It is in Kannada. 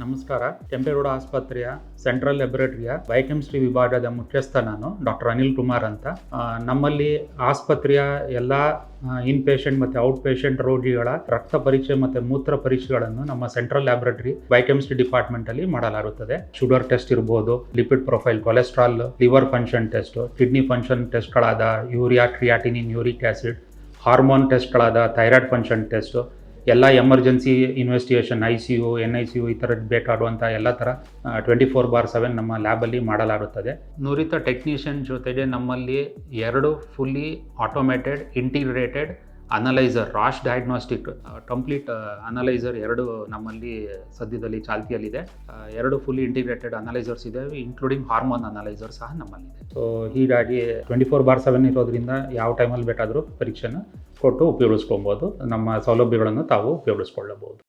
ನಮಸ್ಕಾರ. ಕೆಂಪೇಗೌಡ ಆಸ್ಪತ್ರೆಯ ಸೆಂಟ್ರಲ್ ಲ್ಯಾಬೊರೇಟರಿಯ ಬಯೋಕೆಮಿಸ್ಟ್ರಿ ವಿಭಾಗದ ಮುಖ್ಯಸ್ಥ ನಾನು, ಡಾಕ್ಟರ್ ಅನಿಲ್ ಕುಮಾರ್ ಅಂತ. ನಮ್ಮಲ್ಲಿ ಆಸ್ಪತ್ರೆಯ ಎಲ್ಲ ಇನ್ ಪೇಷಂಟ್ ಮತ್ತು ಔಟ್ ಪೇಷಂಟ್ ರೋಗಿಗಳ ರಕ್ತ ಪರೀಕ್ಷೆ ಮತ್ತು ಮೂತ್ರ ಪರೀಕ್ಷೆಗಳನ್ನು ನಮ್ಮ ಸೆಂಟ್ರಲ್ ಲ್ಯಾಬೊರೇಟರಿ ಬಯೋಕೆಮಿಸ್ಟ್ರಿ ಡಿಪಾರ್ಟ್ಮೆಂಟ್ ಅಲ್ಲಿ ಮಾಡಲಾಗುತ್ತದೆ. ಶುಗರ್ ಟೆಸ್ಟ್ ಇರಬಹುದು lipid profile cholesterol liver function test kidney function ಟೆಸ್ಟ್ಗಳಾದ urea creatinine uric acid hormone ಟೆಸ್ಟ್ಗಳಾದ thyroid function test ಎಲ್ಲ emergency investigation I C U N I C U ಈ ಥರ ಬೇಕಾಡುವಂಥ ಎಲ್ಲ ಥರ ಟ್ವೆಂಟಿ ಫೋರ್ ಬಾರ್ ಸೆವೆನ್ ನಮ್ಮ ಲ್ಯಾಬಲ್ಲಿ ಮಾಡಲಾಗುತ್ತದೆ. ನುರಿತ ಟೆಕ್ನಿಷಿಯನ್ ಜೊತೆಗೆ ನಮ್ಮಲ್ಲಿ ಎರಡು fully automated integrated analyser Roche diagnostic complete analyser ಎರಡು ನಮ್ಮಲ್ಲಿ ಸದ್ಯದಲ್ಲಿ ಚಾಲ್ತಿಯಲ್ಲಿದೆ. ಎರಡು ಫುಲ್ಲಿ ಇಂಟಿಗ್ರೇಟೆಡ್ ಅನಲೈಸರ್ಸ್ ಇದೆ ಇನ್ಕ್ಲೂಡಿಂಗ್ ಹಾರ್ಮೋನ್ ಅನಲೈಸರ್ ಸಹ ನಮ್ಮಲ್ಲಿದೆ. ಸೊ ಹೀಗಾಗಿ ಟ್ವೆಂಟಿ ಫೋರ್ ಬಾರ್ ಸೆವೆನ್ ಇರೋದ್ರಿಂದ ಯಾವ ಟೈಮಲ್ಲಿ ಬೇಕಾದರೂ ಪರೀಕ್ಷೆನ ಕೊಟ್ಟು ಉಪಯೋಗಿಸ್ಕೊಬೋದು. ನಮ್ಮ ಸೌಲಭ್ಯಗಳನ್ನು ತಾವು ಉಪಯೋಗಿಸ್ಕೊಳ್ಳಬಹುದು.